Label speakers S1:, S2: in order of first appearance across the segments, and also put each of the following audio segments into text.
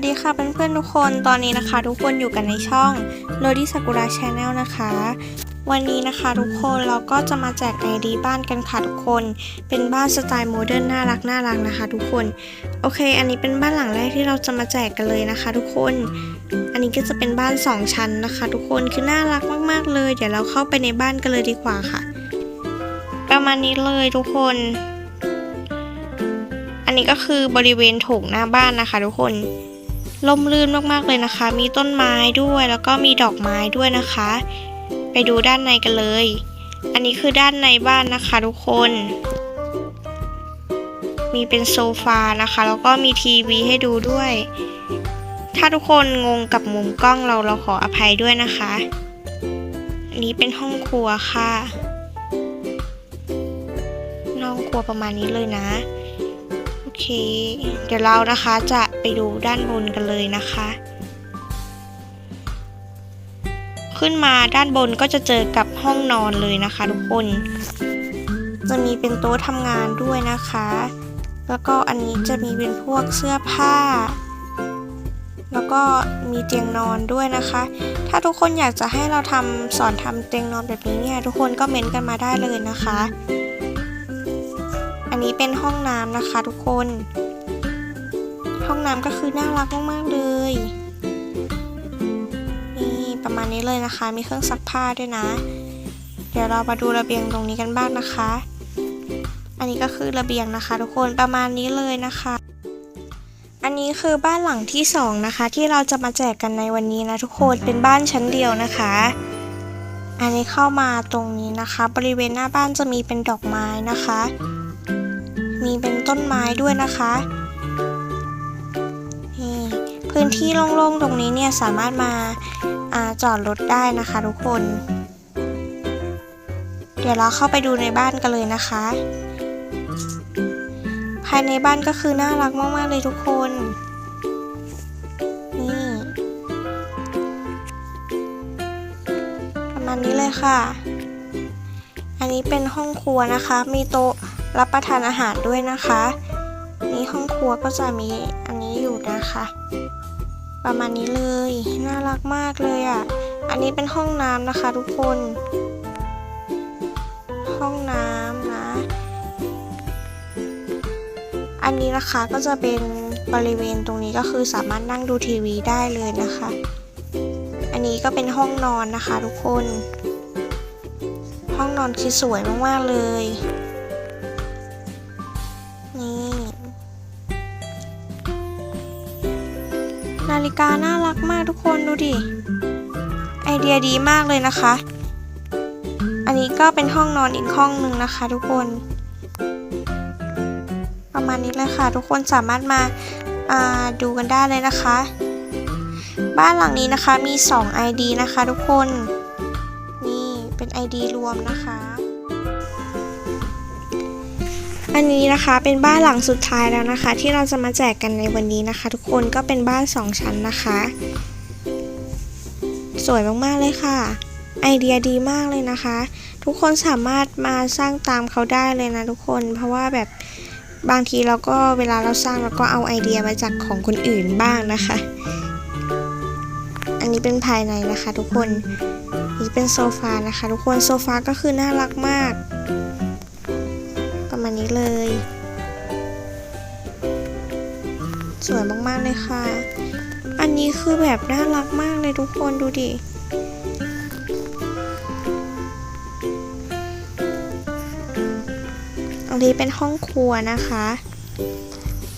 S1: วัสดีค่ะเพื่อนๆทุกคนตอนนี้นะคะ ทุกคนอยู่กันในช่อง l o d i Sakura Channel นะคะ วันนี้นะคะทุกคนเราก็จะมาแจกไอดีบ้านกันค่ะทุกคน เป็นบ้านสไตล์โมเดิร์นน่ารักน่ารักนะคะ ทุกคนโอเค อันนี้เป็นบ้านหลังแรกที่เราจะมาแจกกันเลยนะคะ ทุกคน อันนี้ก็จะเป็นบ้าน 2 ชั้นนะคะ ทุกคนคือน่ารักมากๆเลย เดี๋ยวเราเข้าไปในบ้านกันเลยดีกว่าค่ะ ประมาณนี้เลยทุกคนอันนี้ก็คือบริเวณโถงหน้าบ้านนะคะทุกคน ล่มลื่นมากๆเลยนะคะ มีต้นไม้ด้วยแล้วก็มีดอกไม้ด้วยนะคะ ไปดูด้านในกันเลย อันนี้คือด้านในบ้านนะคะทุกคน มีเป็นโซฟานะคะ แล้วก็มีทีวีให้ดูด้วย ถ้าทุกคนงงกับมุมกล้องเราเราขออภัยด้วยนะคะ อันนี้เป็นห้องครัวค่ะห้องครัวประมาณนี้เลยนะ เคเดี๋ยวเรานะคะจะไปดูด้านบนกันเลยนะคะ ขึ้นมาด้านบนก็จะเจอกับห้องนอนเลยนะคะทุกคน จะมีเป็นโต๊ะทำงานด้วยนะคะ แล้วก็อันนี้จะมีเป็นพวกเสื้อผ้า แล้วก็มีเตียงนอนด้วยนะคะ ถ้าทุกคนอยากจะให้เราทำสอนทำเตียงนอนแบบนี้เนี่ยทุกคนก็เม้นต์กันมาได้เลยนะคะ นนี้เป็นห้องน้ำนะคะทุกคน ห้องน้ำก็คือน่ารักมากๆเลย นี่ประมาณนี้เลยนะคะ มีเครื่องซักผ้าด้วยนะ เดี๋ยวเรามาดูระเบียงตรงนี้กันบ้างนะคะ อันนี้ก็คือระเบียงนะคะ ทุกคนประมาณนี้เลยนะคะ อันนี้คือบ้านหลังที่สองนะคะ ที่เราจะมาแจกกันในวันนี้นะทุกคนเป็นบ้านชั้นเดียวนะคะอันนี้เข้ามาตรงนี้นะคะ บริเวณหน้าบ้านจะมีเป็นดอกไม้นะคะ มีเป็นต้นไม้ด้วยนะคะนี่พื้นที่โล่งๆตรงนี้เนี่ยสามารถมาอาจอดรถได้นะคะทุกคน เดี๋ยวเราเข้าไปดูในบ้านกันเลยนะคะ ภายในบ้านก็คือน่ารักมากๆเลยทุกคนนี่ประมาณนี้เลยค่ะ อันนี้เป็นห้องครัวนะคะ มีโต๊ะ รับประทานอาหารด้วยนะคะ นี่ห้องครัวก็จะมีอันนี้อยู่นะคะ ประมาณนี้เลย น่ารักมากเลยอะ่ะ อันนี้เป็นห้องน้ำนะคะทุกคน ห้องน้ำนะ อันนี้นะคะก็จะเป็นบริเวณตรงนี้ก็คือสามารถนั่งดูทีวีได้เลยนะคะ อันนี้ก็เป็นห้องนอนนะคะทุกคน ห้องนอนคือสวยมากๆเลย นาฬิกาน่ารักมากทุกคนดูดิ ไอเดียดีมากเลยนะคะ อันนี้ก็เป็นห้องนอนอีกห้องหนึ่งนะคะทุกคน ประมาณนี้เลยค่ะ ทุกคนสามารถมาาดูกันได้เลยนะคะ บ้านหลังนี้นะคะมี 2 ID นะคะทุกคน นี่เป็น ID รวมนะคะ อันนี้นะคะเป็นบ้านหลังสุดท้ายแล้วนะคะ ที่เราจะมาแจกกันในวันนี้นะคะ ทุกคนก็เป็นบ้าน 2 ชั้นนะคะ สวยมากๆเลยค่ะ ไอเดียดีมากเลยนะคะ ทุกคนสามารถมาสร้างตามเขาได้เลยนะทุกคน เพราะว่าแบบบางทีเราก็เวลาเราสร้างเราก็เอาไอเดียมาจากของคนอื่นบ้างนะคะ อันนี้เป็นภายในนะคะทุกคนนี่เป็นโซฟานะคะ ทุกคนโซฟาก็คือน่ารักมาก ประมาณนี้เลย สวยมากๆเลยค่ะ อันนี้คือแบบน่ารักมากเลยทุกคนดูดิ อันนี้เป็นห้องครัวนะคะ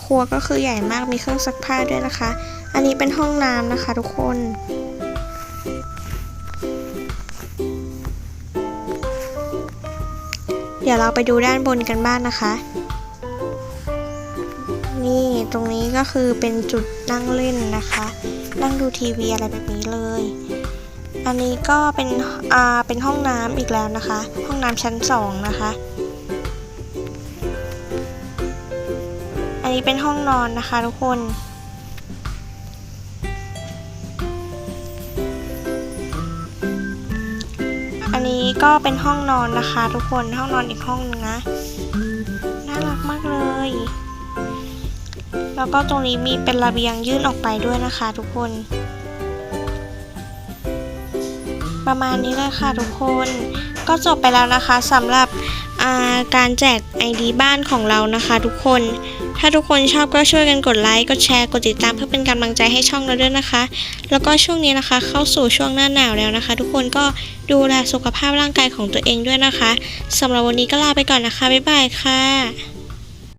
S1: ครัวก็คือใหญ่มากมีเครื่องซักผ้าด้วยนะคะ อันนี้เป็นห้องน้ำนะคะทุกคน เดี๋ยวเราไปดูด้านบนกันบ้างนนะคะ นี่ตรงนี้ก็คือเป็นจุดนั่งเล่นนะคะ นั่งดูทีวีอะไรแบบนี้เลย อันนี้ก็เป็นอ่าเป็นห้องน้ำอีกแล้วนะคะ ห้องน้ำชั้นสองนะคะ อันนี้เป็นห้องนอนนะคะทุกคน นนี้ก็เป็นห้องนอนนะคะ ทุกคนห้องนอนอีกห้องนึงนะน่ารักมากเลย แล้วก็ตรงนี้มีเป็นระเบียงยื่นออกไปด้วยนะคะ ทุกคน ประมาณนี้เลยค่ะทุกคน ก็จบไปแล้วนะคะสำหรับาการแจก ID บ้านของเรานะคะ ทุกคน ถ้าทุกคนชอบก็ช่วยกันกดไลค์ กดแชร์ กดติดตามเพื่อเป็นกำลังใจให้ช่องเราด้วยนะคะ แล้วก็ช่วงนี้นะคะ เข้าสู่ช่วงหน้าหนาวแล้วนะคะ ทุกคนก็ดูแลสุขภาพร่างกายของตัวเองด้วยนะคะสำหรับวันนี้ก็ลาไปก่อนนะคะ บ๊ายบายค่ะ